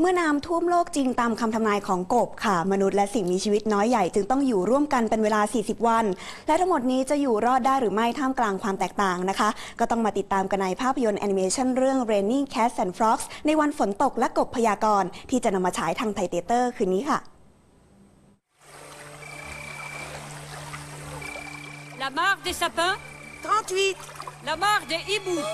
เมื่อน้ำท่วมโลกจริงตามคำทำนายของกบค่ะ มนุษย์และสิ่งมีชีวิตน้อยใหญ่จึงต้องอยู่ร่วมกันเป็นเวลา 40 วัน และทั้งหมดนี้จะอยู่รอดได้หรือไม่ท่ามกลางความแตกต่างนะคะ ก็ต้องมาติดตามกันในภาพยนตร์แอนิเมชันเรื่อง Raining Cats and Frogs ในวันฝนตกและกบพยากรณ์ที่จะนำมาฉายทางไทยเตเตอร์ คืนนี้ค่ะ La mare des sapins 38 La mare des hiboux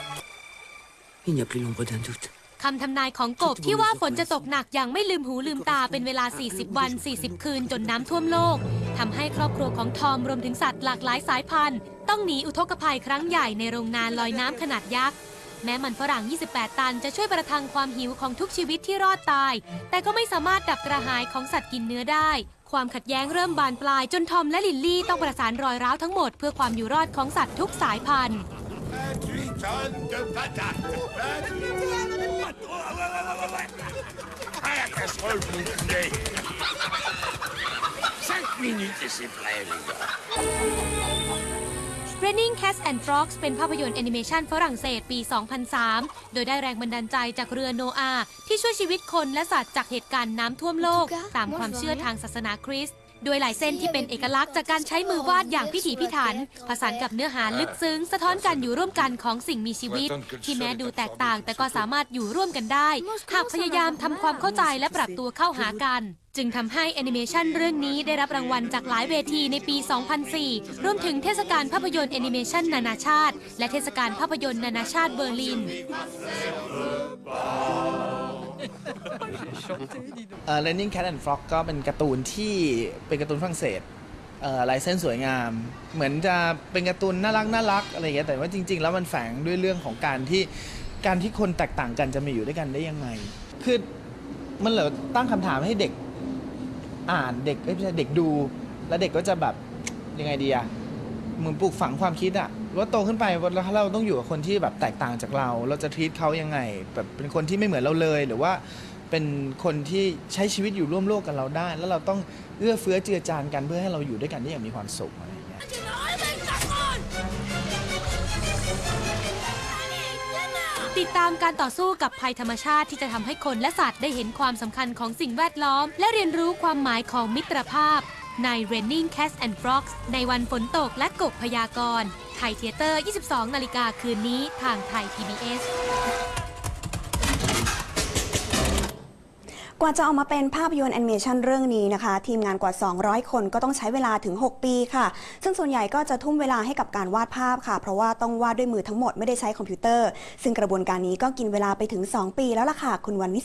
Il n'y a plus l'ombre d'un doute. คำทำนายของกบที่ว่าฝนจะตกหนักอย่างไม่ลืมหูลืมตาเป็นเวลา 40 วัน 40 คืนจนน้ำท่วมโลกทำให้ครอบครัวของทอมรวมถึงสัตว์หลากหลายสายพันธุ์ ต้องหนีอุทกภัยครั้งใหญ่ในโรงงานลอยน้ำขนาดยักษ์แม้มันฝรั่ง 28 ตันจะช่วยประทังความหิวของทุกชีวิตที่รอดตาย แต่ก็ไม่สามารถดับกระหายของสัตว์กินเนื้อได้ ความขัดแย้งเริ่มบานปลายจนทอมและลิลลี่ต้องประสานรอยร้าวทั้งหมดเพื่อความอยู่รอดของสัตว์ทุกสายพันธุ์ 28 tonnes de patates. À la casserole, mon poulet. 5 minutes et c'est prêt, les gars. Raining Cats and Frogs เป็นภาพยนตร์แอนิเมชันฝรั่งเศสปี 2003 โดยได้แรงบันดาลใจจากเรือโนอาที่ช่วยชีวิตคนและสัตว์จากเหตุการณ์น้ำท่วมโลก ตามความเชื่อทางศาสนาคริสต์ ด้วยลายเส้นที่เป็นเอกลักษณ์จากการใช้มือวาดอย่างพิถีพิถัน ผสานกับเนื้อหาลึกซึ้ง สะท้อนการอยู่ร่วมกันของสิ่งมีชีวิต ที่แม้ดูแตกต่าง แต่ก็สามารถอยู่ร่วมกันได้ หากพยายามทำความเข้าใจและปรับตัวเข้าหากัน จึงทำให้แอนิเมชันเรื่องนี้ได้รับรางวัลจากหลายเวทีในปี 2004 รวมถึงเทศกาลภาพยนตร์แอนิเมชันนานาชาติ และเทศกาลภาพยนตร์นานาชาติเบอร์ลิน เอ่อ Raining Cat and Frog ก็เป็นการ์ตูนที่เป็นการ์ตูนฝรั่งเศสลายเส้นสวยงาม เหมือนจะเป็นการ์ตูนน่ารักน่ารักอะไรอย่างเงี้ยแต่ว่าจริง ๆ แล้วมันแฝงด้วยเรื่องของการที่การที่คนแตกต่างกันจะมาอยู่ด้วยกันได้ยังไง คือมันเหลือตั้งคำถามให้เด็กอ่านเด็กเอ้ยไม่ใช่เด็กดู แล้วเด็กก็จะแบบยังไงดีอะเหมือนปลูกฝังความคิดอะ ว่าโตขึ้นไปว่าเราต้องอยู่กับคนที่แบบแตกต่างจากเรา เราจะทีตเขายังไงแบบเป็นคนที่ไม่เหมือนเราเลย หรือว่าเป็นคนที่ใช้ชีวิตอยู่ร่วมโลกกับเราได้ แล้วเราต้องเอื้อเฟื้อเจือจานกันเพื่อให้เราอยู่ด้วยกันได้อย่างมีความสุขอะไรอย่างเงี้ยติดตามการต่อสู้กับภัยธรรมชาติที่จะทำให้คนและสัตว์ได้เห็นความสำคัญของสิ่งแวดล้อม และเรียนรู้ความหมายของมิตรภาพ ใน Raining Cats and Frogs ในวันฝนตกและกบพยากรณ์ไทยเทเตอร์ 22 นาฬิกาคืนนี้ทางไทย PBS กว่าจะออกมาเป็นภาพยนตร์แอนิเมชันเรื่องนี้นะคะ ทีมงานกว่า 200 คนก็ต้องใช้เวลาถึง 6 ปีค่ะ ซึ่งส่วนใหญ่ก็จะทุ่มเวลาให้กับการวาดภาพค่ะ เพราะว่าต้องวาดด้วยมือทั้งหมดไม่ได้ใช้คอมพิวเตอร์ ซึ่งกระบวนการนี้ก็กินเวลาไปถึง 2 ปีแล้วล่ะค่ะ คุณวันวิ